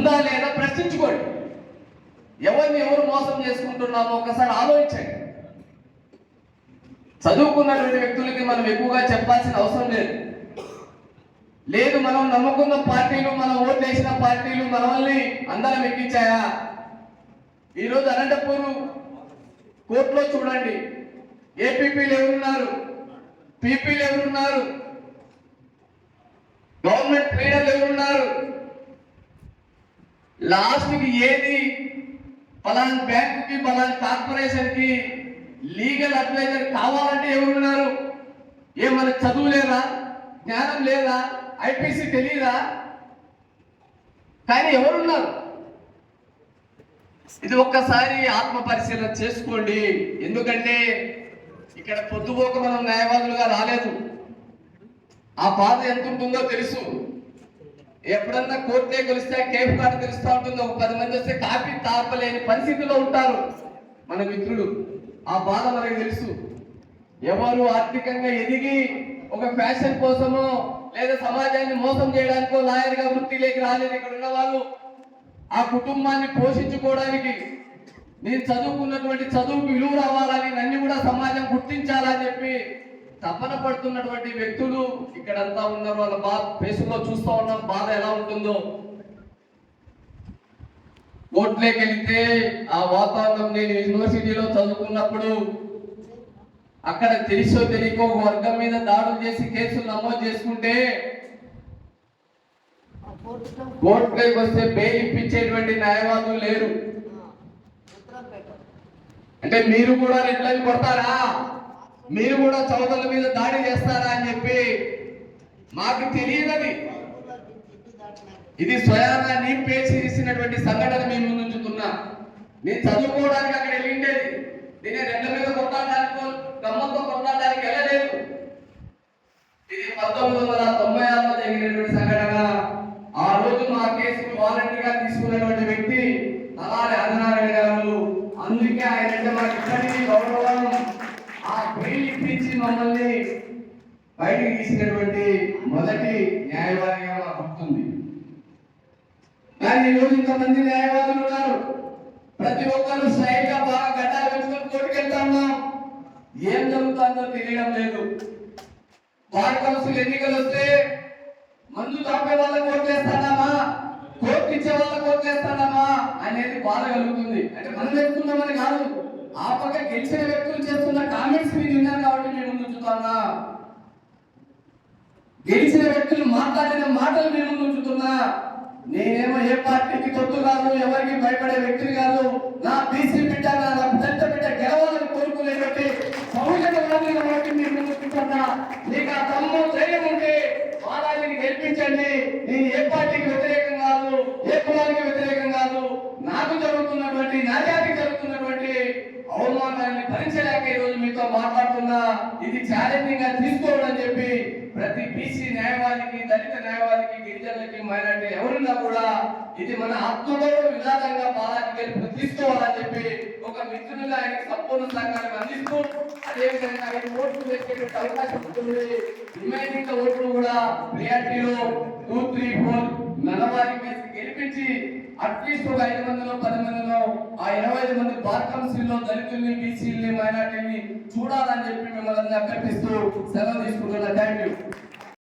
ఉందా లేదా ప్రశ్నించుకోండి. ఎవరిని ఎవరు మోసం చేసుకుంటున్నామో ఒకసారి ఆలోచించండి. చదువుకున్నటువంటి వ్యక్తులకి మనం ఎక్కువగా చెప్పాల్సిన అవసరం లేదు. లేదు మనం నమ్ముకున్న పార్టీలు మనం ఓట్లు వేసిన పార్టీలు మనల్ని అందరం ఎక్కించాయా? ఈరోజు అనంతపూర్ కోర్టులో చూడండి. ఏపీపీలు ఎవరున్నారు? పీపీలు ఎవరున్నారు? గవర్నమెంట్ ట్రైనర్లు ఎవరున్నారు? లాస్ట్కి ఏది? పలానా బ్యాంకుకి పలానా కార్పొరేషన్కి లీగల్ అడ్వైజర్ కావాలంటే ఎవరున్నారు? ఏమన్నా చదువు లేదా? జ్ఞానం లేదా? ఐపీసీ తెలియదా కానీ ఎవరున్నారు? ఇది ఒక్కసారి ఆత్మ పరిశీలన చేసుకోండి. ఎందుకంటే ఇక్కడ పొద్దుపోక మనం న్యాయవాదులుగా రాలేదు. ఆ బాధ ఎంత ఉంటుందో తెలుసు. ఎప్పుడన్నా కోర్టే గెలిస్తే కేఫ్ కార్డు తెలుస్తూ ఉంటుంది? ఒక పది మంది వస్తే కాపీ తాపలేని పరిస్థితిలో ఉంటారు. మన మిత్రులు ఆ బాధ మనకు తెలుసు. ఎవరు ఆర్థికంగా ఎదిగి ఒక ఫ్యాషన్ కోసమో లేదా సమాజాన్ని మోసం చేయడానికో లాయర్గా వృత్తిలోకి రాలేదు ఇక్కడ ఉన్న వాళ్ళు ఆ కుటుంబాన్ని పోషించుకోవడానికి నేను చదువుకున్నటువంటి చదువుకు విలువ రావాలని నన్ను కూడా సమాజం గుర్తించాలని చెప్పి తపన పడుతున్నటువంటి వ్యక్తులు ఇక్కడంతా ఉన్నారు. వాళ్ళ బాధ ఫేసులో చూస్తూ ఉన్నాం. బాధ ఎలా ఉంటుందో. కోర్టులోకి వెళితే ఆ వాతావరణం నేను యూనివర్సిటీలో చదువుకున్నప్పుడు అక్కడ తెలిసో తెలియకో వర్గం మీద దాడులు చేసి కేసులు నమోదు చేసుకుంటే కోర్టులోకి వస్తే బెయిల్ ఇప్పించేటువంటి న్యాయవాదులు లేరు. అంటే మీరు కూడా రెడ్లని కొడతారా? మీరు కూడా చౌదల మీద దాడి చేస్తారా అని చెప్పి మాకు తెలియదని. ఇది స్వయానా నీ పేసి ఇచ్చినటువంటి సంఘటన మీ ముందుంచుతున్నా నేను చదువుకోవడానికి అక్కడ వెళ్ళిండేది నేను రెండు మమ్మల్ని బయటకు తీసినటువంటి మొదటి న్యాయవాదిగా మాకు గుర్తుంది కానీ ఈరోజు ఇంతమంది న్యాయవాదులు ఉన్నారు. ప్రతి ఒక్కరు స్వయంగా గా బాగా గడ్డాలు పెంచుకొని కోర్టుకెళ్తా ఉన్నాం. ఏం జరుగుతుందో తెలియడం లేదు. బార్ కౌన్సిల్ ఎన్నికలు వస్తే మందు తాపే వాళ్ళకి ఓట్లేస్తానామా కోర్టు ఇచ్చే వాళ్ళకి ఓట్లేస్తానామా అనేది బాధ కలుగుతుంది. అంటే మనం చెప్తున్నామని కాదు. ఆ పక్క గెలిచిన వ్యక్తులు చేస్తున్న కామెంట్స్ మీరు విన్నారు కాబట్టి నేను ముందుతున్నా ఉంచుతున్నా గెలిచిన వ్యక్తులు మాట్లాడిన మాటలు నేను ముందుతున్నా నేనేమో ఏ పార్టీకి తొత్తు కాదు ఎవరికి భయపడే వ్యక్తిని కాదు నా బీసీ బిడ్డ నా పెద్ద బిడ్డ గెలవాలని కోరుకునేటువంటి బహుజనవాదిని కాబట్టి ఉంచుతున్నా నీకు ఆ తమ్ము ధైర్యం ఉంటే బాలాజీని గెలిపించండి. నేను ఏ పార్టీకి వ్యతిరేకం కాదు ఏ కులానికి వ్యతిరేకం కాదు. నాకు జరుగుతున్నటువంటి నా జాతికి దాన్ని భరించలేక ఈ రోజు మీతో మాట్లాడుతున్నా. ఇది ఛాలెంజింగ్గా తీసుకోవడం చెప్పి ప్రతి బీసీ న్యాయవాదికి దళిత న్యాయవాదికి గిరిజనులకి మైనార్టీ ఎవరున్నా కూడా ఇది మన ఆత్మగౌరవ విధానంగా బాలాజీ గారి తీసుకోవాలని చెప్పి ఒక మిత్రులుగా ఆయన సంపూర్ణ సహకారం అందిస్తూ అదేవిధంగా ఆయన ఓట్లు వేసేటువంటి అవకాశం ఉంటుంది. రిమైనింగ్ ఓట్లు కూడా ప్రియారిటీలో టూ త్రీ ఫోర్ నెలవారి వేసి గెలిపించి అట్లీస్ట్ ఒక ఐదు మందిలో పది మందిలో ఆ ఇరవై ఐదు మంది బార్ కౌన్సిల్లో దళితుల్ని బీసీల్ని మైనార్టీని చూడాలని చెప్పి మిమ్మల్ని అభ్యర్థిస్తూ సెలవు తీసుకుంటున్నా. Thank you